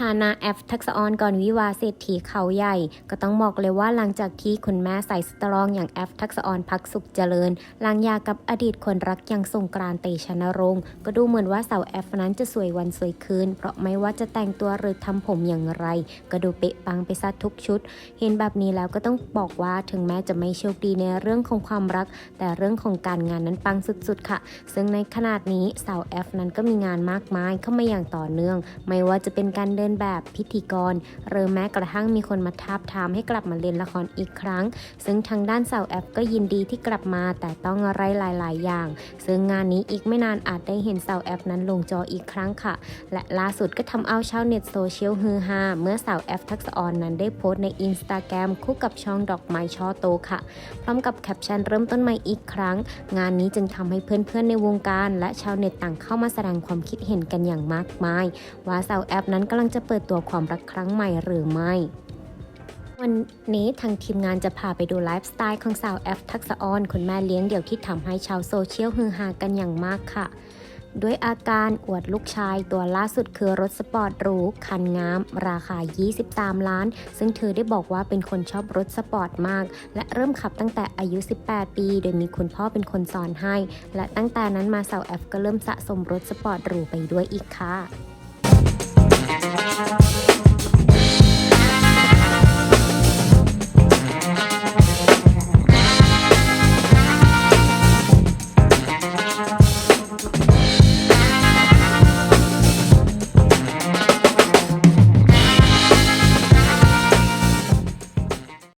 ฐานะแอฟทักษะออนก่อนวิวาเศรษฐีเขาใหญ่ ก็ต้องบอกเลยว่าหลังจากที่คุณแม่ใส่สตรองอย่างแอฟทักษะออนพักสุขเจริญหลังยากับอดีตคนรักอย่างสงกรานเตชะนรงค์ก็ดูเหมือนว่าสาวแอฟนั้นจะสวยวันสวยคืน เพราะไม่ว่าจะแต่งตัวหรือทำผมอย่างไร ก็ดูเป๊ะปังไปซะทุกชุด เห็นแบบนี้แล้วก็ต้องบอกว่าถึงแม้จะไม่โชคดีในเรื่องของความรัก แต่เรื่องของการงานนั้นปังสุดๆค่ะ ซึ่งในขนาดนี้สาวแอฟนั้นก็มีงานมากมายเข้ามาอย่างต่อเนื่อง ไม่ว่าจะเป็นการเดินแบบพิธีกรหรือแม้กระทั่งมีคนมาทาบทามให้กลับมาเล่นละครอีกครั้ง ซึ่งทางด้านสาวแอฟก็ยินดีที่กลับมาแต่ต้องอะไรหลาย ๆ อย่าง ซึ่งงานนี้อีกไม่นานอาจได้เห็นสาวแอฟนั้นลงจออีกครั้งค่ะ และล่าสุดก็ทำเอาชาวเน็ตโซเชียลฮือฮาเมื่อสาวแอฟทักษะออนนั้นได้โพสต์ในอินสตาแกรมคู่กับช่องดอกไม้ช่อโตค่ะ พร้อมกับแคปชั่นเริ่มต้นใหม่อีกครั้ง งานนี้จึงทำให้เพื่อน ๆ ในวงการ และชาวเน็ตต่างเข้ามาแสดงความคิดเห็นกันอย่างมากมาย ว่าสาวแอฟนั้นกำลังจะเปิดตัวความรักครั้งใหม่หรือไม่ วันนี้ทางทีมงานจะพาไปดูไลฟ์สไตล์ของสาวแอฟทักษะออนคุณแม่เลี้ยงเดี่ยวที่ทำให้ชาวโซเชียลฮือฮากันอย่างมากค่ะ ด้วยอาการอวดลูกชายตัวล่าสุดคือรถสปอร์ตหรูคันงาม ราคา 23 ล้าน ซึ่งเธอได้บอกว่าเป็นคนชอบรถสปอร์ตมาก และเริ่มขับตั้งแต่อายุ 18 ปี โดยมีคุณพ่อเป็นคนสอนให้ และตั้งแต่นั้นมาสาวแอฟก็เริ่มสะสมรถสปอร์ตหรูไปด้วยอีกค่ะ